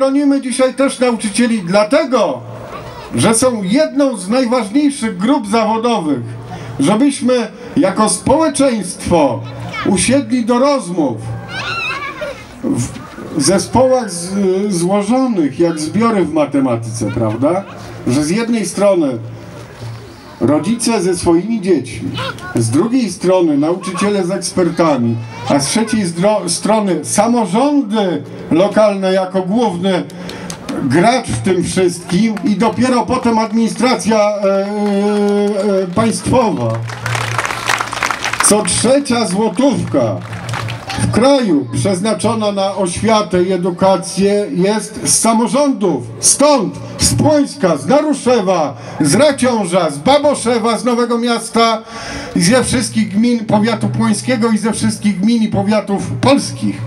Bronimy dzisiaj też nauczycieli dlatego, że są jedną z najważniejszych grup zawodowych, żebyśmy jako społeczeństwo usiedli do rozmów w zespołach z, złożonych jak zbiory w matematyce, prawda? Że z jednej strony rodzice ze swoimi dziećmi, z drugiej strony nauczyciele z ekspertami, a z trzeciej strony samorządy lokalne jako główny gracz w tym wszystkim i dopiero potem administracja e, e, e, państwowa. Co trzecia złotówka w kraju przeznaczona na oświatę i edukację jest z samorządów. Stąd, z Płońska, z Naruszewa, z Raciąża, z Baboszewa, z Nowego Miasta i ze wszystkich gmin powiatu płońskiego i ze wszystkich gmin i powiatów polskich.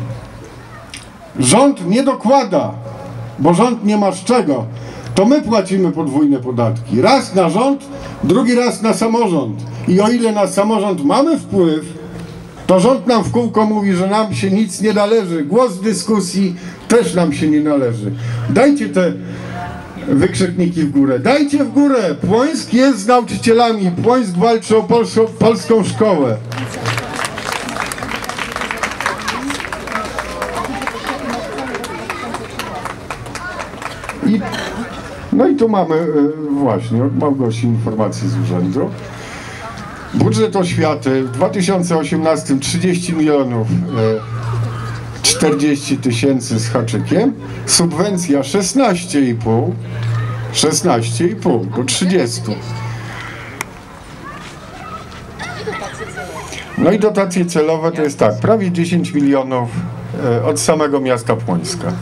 Rząd nie dokłada, bo rząd nie ma z czego. To my płacimy podwójne podatki. Raz na rząd, drugi raz na samorząd. I o ile na samorząd mamy wpływ, to rząd nam w kółko mówi, że nam się nic nie należy. Głos w dyskusji też nam się nie należy. Dajcie te wykrzykniki w górę. Dajcie w górę. Płońsk jest z nauczycielami. Płońsk walczy o polską, polską szkołę. I, no i tu mamy e, właśnie od Małgosi informacje z urzędu. Budżet oświaty w 2018 30 milionów e, 40 tysięcy z haczykiem, subwencja 16,5 16,5 do 30. No i dotacje celowe to jest tak, prawie 10 milionów e, od samego miasta Płońska.